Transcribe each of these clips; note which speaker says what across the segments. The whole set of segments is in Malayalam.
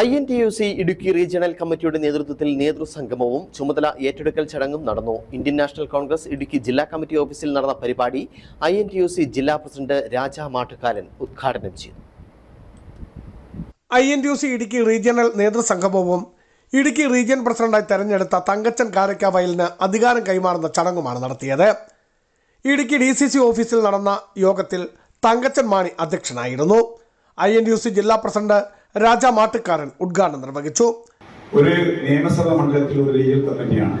Speaker 1: I N T U C Idukki regional കമ്മിറ്റിയുടെ നേതൃത്വത്തിൽ നേതൃസംഗമവും ചുമതല ഏറ്റെടുക്കൽ ചടങ്ങും നടന്നു. ഇന്ത്യൻ നാഷണൽ കോൺഗ്രസ് ഇടുക്കി ജില്ലാ കമ്മിറ്റി ഓഫീസിൽ നടന്ന പരിപാടി I N T U C ജില്ലാ പ്രസിഡന്റ് രാജ മാട്ടുകാലൻ ഉദ്ഘാടനം ചെയ്തു.
Speaker 2: I N T U C Idukki regional നേതൃസംഗമവും Idukki region പ്രസിഡന്റായി തെരഞ്ഞെടുത്ത തങ്കച്ചൻ കാരക്കാവയലിന് അധികാരം കൈമാറുന്ന ചടങ്ങുമാണ് നടത്തിയത്. ഇടുക്കി ഡി സി സി ഓഫീസിൽ നടന്ന യോഗത്തിൽ തങ്കച്ചൻ മാണി അധ്യക്ഷനായിരുന്നു. I N T U C ജില്ലാ പ്രസിഡന്റ് രാജ മാട്ടുകാരൻ ഉദ്ഘാടനം നിർവഹിച്ചു.
Speaker 3: ഒരു നിയമസഭാ മണ്ഡലത്തിൽ ഒരു റീജിയൽ കമ്മിറ്റിയാണ്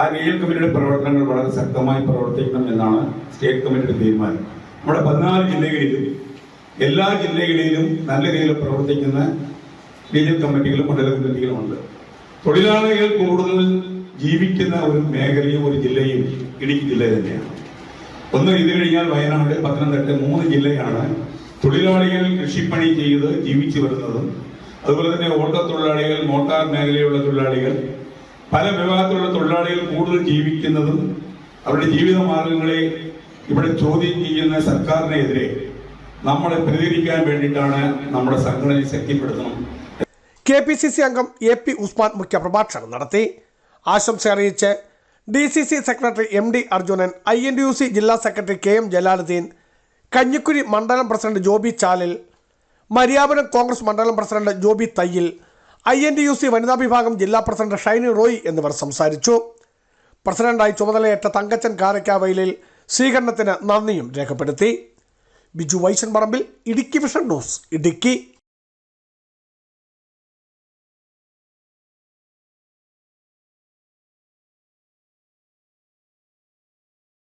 Speaker 3: ആ റീജിയൽ കമ്മിറ്റിയുടെ പ്രവർത്തനങ്ങൾ വളരെ ശക്തമായി പ്രവർത്തിക്കണം എന്നാണ് സ്റ്റേറ്റ് കമ്മിറ്റിയുടെ തീരുമാനം. നമ്മുടെ പതിനാല് ജില്ലകളിലും എല്ലാ ജില്ലകളിലും നല്ല രീതിയിൽ പ്രവർത്തിക്കുന്ന റീജിയൽ കമ്മിറ്റികളും മണ്ഡല കമ്മിറ്റികളും ഉണ്ട് തൊഴിലാളികൾ കൂടുതൽ ജീവിക്കുന്ന ഒരു മേഖലയും ഒരു ജില്ലയും ഇടുക്കി ജില്ല തന്നെയാണ്. ഒന്ന് ഇത് കഴിഞ്ഞാൽ വയനാട് പത്തനംതിട്ട മൂന്ന് ജില്ലയാണ് തൊഴിലാളികൾ കൃഷിപ്പണി ചെയ്ത് ജീവിച്ചു വരുന്നതും അതുപോലെ തന്നെ ഓട്ടത്തൊഴിലാളികൾ മോട്ടാർ മേഖലയിലുള്ള തൊഴിലാളികൾ പല വിഭാഗത്തിലുള്ള തൊഴിലാളികൾ കൂടുതൽ ജീവിക്കുന്നതും അവരുടെ ജീവിത മാർഗങ്ങളെ ഇവിടെ ചോദ്യം ചെയ്യുന്ന സർക്കാരിനെതിരെ നമ്മളെ പ്രതികരിക്കാൻ വേണ്ടിയിട്ടാണ് നമ്മുടെ സംഘടനയെ ശക്തിപ്പെടുത്തണം.
Speaker 2: കെ പി സി സി അംഗം എ പി ഉസ്മാൻ മുഖ്യപ്രഭാഷണം നടത്തി. ആശംസ അറിയിച്ച് D C C secretary M D Arjunan I N D U C ജില്ലാ secretary K M Jalaluddin Kanjikuzhi മണ്ഡലം പ്രസിഡന്റ് ജോബി ചാലിൽ മരിയാപുരം കോൺഗ്രസ് മണ്ഡലം president Joby Thayyil I N D U C വനിതാ വിഭാഗം ജില്ലാ പ്രസിഡന്റ് ഷൈനി റോയ് എന്നിവർ സംസാരിച്ചു. പ്രസിഡന്റായി ചുമതലയേറ്റ തങ്കച്ചൻ കാരക്കാവയിലിൽ സ്വീകരണത്തിന് നന്ദിയും രേഖപ്പെടുത്തി. Biju Vaishan Parambil Idukki vision news Idukki.